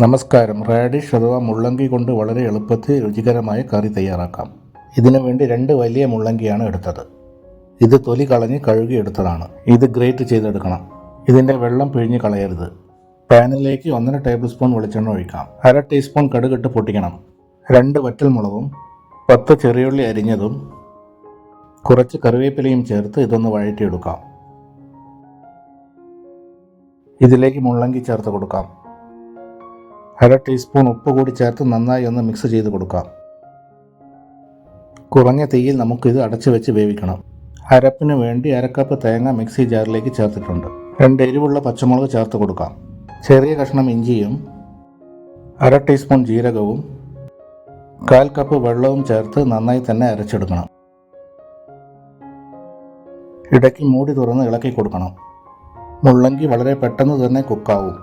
നമസ്കാരം. റാഡിഷ് അഥവാ മുള്ളങ്കി കൊണ്ട് വളരെ എളുപ്പത്തിൽ രുചികരമായ കറി തയ്യാറാക്കാം. ഇതിനു വേണ്ടി രണ്ട് വലിയ മുള്ളങ്കിയാണ് എടുത്തത്. ഇത് തൊലി കളഞ്ഞ് കഴുകി എടുത്തതാണ്. ഇത് ഗ്രേറ്റ് ചെയ്തെടുക്കണം. ഇതിന്റെ വെള്ളം പിഴിഞ്ഞ് കളയരുത്. പാനിലേക്ക് ഒന്നര ടേബിൾ സ്പൂൺ വെളിച്ചെണ്ണ ഒഴിക്കാം. അര ടീസ്പൂൺ കടുകിട്ട് പൊട്ടിക്കണം. രണ്ട് വറ്റൽമുളകും പത്ത് ചെറിയുള്ളി അരിഞ്ഞതും കുറച്ച് കറിവേപ്പിലയും ചേർത്ത് ഇതൊന്ന് വഴറ്റിയെടുക്കാം. ഇതിലേക്ക് മുള്ളങ്കി ചേർത്ത് കൊടുക്കാം. അര ടീസ്പൂൺ ഉപ്പ് കൂടി ചേർത്ത് നന്നായി ഒന്ന് മിക്സ് ചെയ്ത് കൊടുക്കാം. കുറഞ്ഞ തീയിൽ നമുക്കിത് അടച്ചു വെച്ച് വേവിക്കണം. അരപ്പിന് വേണ്ടി അരക്കപ്പ് തേങ്ങ മിക്സി ജാറിലേക്ക് ചേർത്തിട്ടുണ്ട്. രണ്ട് എരിവുള്ള പച്ചമുളക് ചേർത്ത് കൊടുക്കാം. ചെറിയ കഷ്ണം ഇഞ്ചിയും അര ടീസ്പൂൺ ജീരകവും കാൽ കപ്പ് വെള്ളവും ചേർത്ത് നന്നായി തന്നെ അരച്ചെടുക്കണം. ഇടയ്ക്ക് മൂടി തുറന്ന് ഇളക്കി കൊടുക്കണം. മുള്ളങ്കി വളരെ പെട്ടെന്ന് തന്നെ കുക്കാവും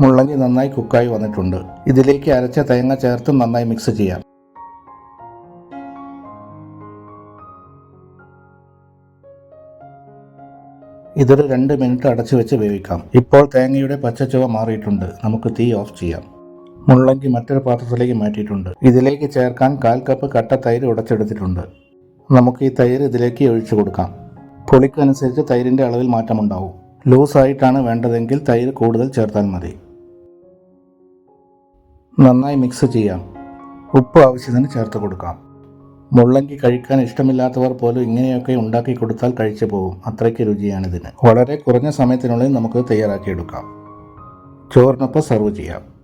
മുള്ളങ്കി നന്നായി കുക്കായി വന്നിട്ടുണ്ട്. ഇതിലേക്ക് അരച്ച തേങ്ങ ചേർത്ത് നന്നായി മിക്സ് ചെയ്യാം. ഇതൊരു രണ്ട് മിനിറ്റ് അടച്ചു വെച്ച് വേവിക്കാം. ഇപ്പോൾ തേങ്ങയുടെ പച്ചച്ചുവ മാറിയിട്ടുണ്ട്. നമുക്ക് തീ ഓഫ് ചെയ്യാം. മുള്ളങ്കി മറ്റൊരു പാത്രത്തിലേക്ക് മാറ്റിയിട്ടുണ്ട്. ഇതിലേക്ക് ചേർക്കാൻ കാൽ കപ്പ് കട്ട തൈര് ഉടച്ചെടുത്തിട്ടുണ്ട്. നമുക്ക് ഈ തൈര് ഇതിലേക്ക് ഒഴിച്ചു കൊടുക്കാം. പുളിക്കനുസരിച്ച് തൈരിന്റെ അളവിൽ മാറ്റമുണ്ടാവും. ലൂസായിട്ടാണ് വേണ്ടതെങ്കിൽ തൈര് കൂടുതൽ ചേർത്താൽ മതി. നന്നായി മിക്സ് ചെയ്യാം. ഉപ്പ് ആവശ്യത്തിന് ചേർത്ത് കൊടുക്കാം. മുള്ളങ്കി കഴിക്കാൻ ഇഷ്ടമില്ലാത്തവർ പോലും ഇങ്ങനെയൊക്കെ ഉണ്ടാക്കി കൊടുത്താൽ കഴിച്ചു പോകും. അത്രയ്ക്ക് രുചിയാണിതിന്. വളരെ കുറഞ്ഞ സമയത്തിനുള്ളിൽ നമുക്ക് തയ്യാറാക്കിയെടുക്കാം. ചോറിനൊപ്പം സെർവ് ചെയ്യാം.